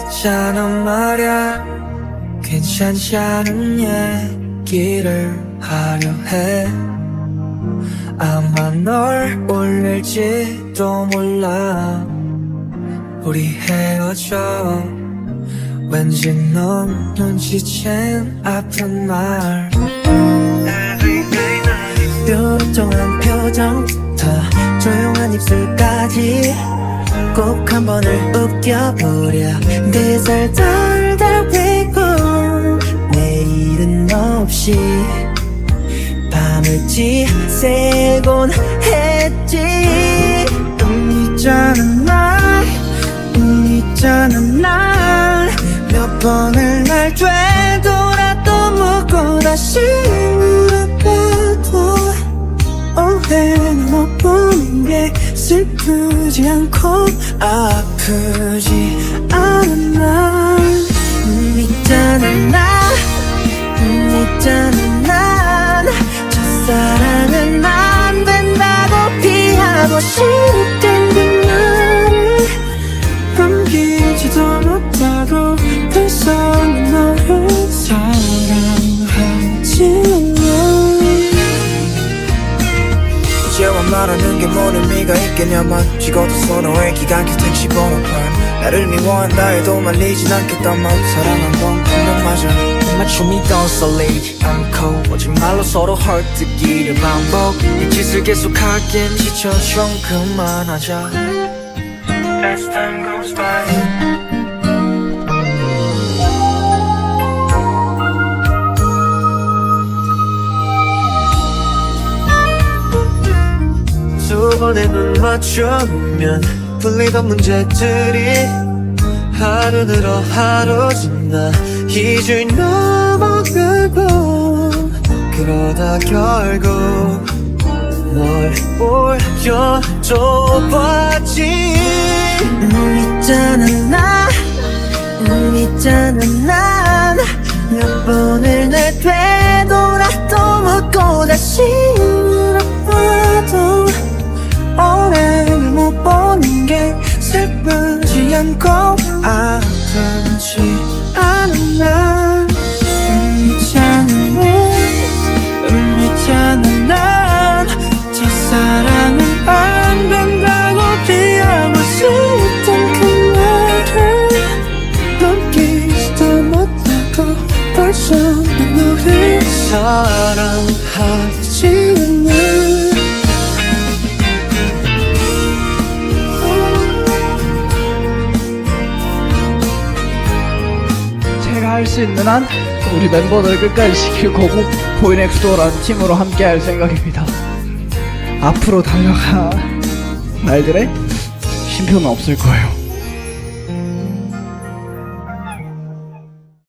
있잖아 말야. 괜찮지 않은 얘기를 하려 해. 아마 널 올릴지도 몰라. 우리 헤어져. 왠지 넌 눈치챈 아픈 말. 뾰루통한 표정 부터 조용한 입술까지 꼭 한 번을 웃겨보려. 그살 덜덜 피고 내일은 없이 밤을 지새곤 했지. 음 있잖아 날음 있잖아 날몇 번을 날 되돌아 또 묻고 다시 오해는 못 보는 게 슬프지 않고 아프지 않은 날. 음, 있잖아 나 음, 난 첫사랑은 안 된다고 피하고 싶던 그 말을. 넘기지도 못하고 벌써 말하는 게 뭔 의미가 있겠냐만. 죽어도 서로의 기간길 택시 번호판 나를 미워한다 해도 말리진 않겠다만 사랑한 건 분명 맞아. 맞춤이 더 설레지 않고 오직 말로 서로 헐뜯기를 반복 이 짓을 계속하기엔 지쳐 좀 그만하자. As time goes by 번의 눈 맞추면 풀리던 문제들이 하루 늘어 하루 진다 이줄 넘어가고 그러다 결국 널 보여줘 봤지. 음 있잖아 나. 음, 있잖아 난몇 번 않고 아프지 않은 날. 음, 있잖아 난. 첫사랑은 안 된다고 피하고 싶던 그 말을 넘기지도 못하고 벌써 난 너를 사랑하지 않아 할 수 있는 한 우리 멤버들 끝까지 지킬 거고 보이넥스도어라는 팀으로 함께 할 생각입니다. 앞으로 달려가 날들의 쉼표는 없을 거예요.